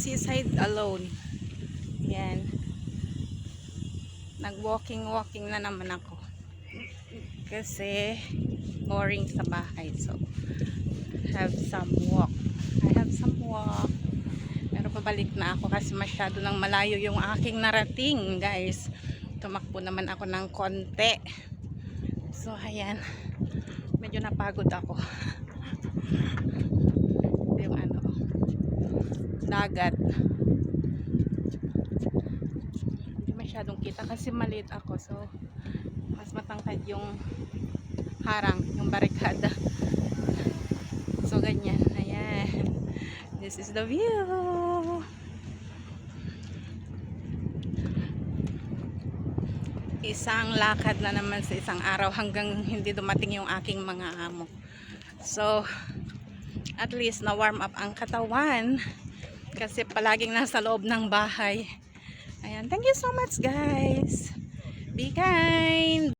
seaside alone. Yan. Nag-walking-walking na naman ako. Kasi boring sa bahay. So, have some walk. I have some walk. Pero pabalik na ako kasi masyado nang malayo yung aking narating, guys. Tumakbo naman ako ng konti. So, ayan. Medyo napagod ako. Dagat. Hindi masyadong kita kasi maliit ako. So, mas matangkad yung harang, yung barikada. So, ganyan. Ayan. This is the view. Isang lakad na naman sa isang araw hanggang hindi dumating yung aking mga amo. So, at least na-warm up ang katawan kasi palaging nasa loob ng bahay. Ayan. Thank you so much guys. Be kind.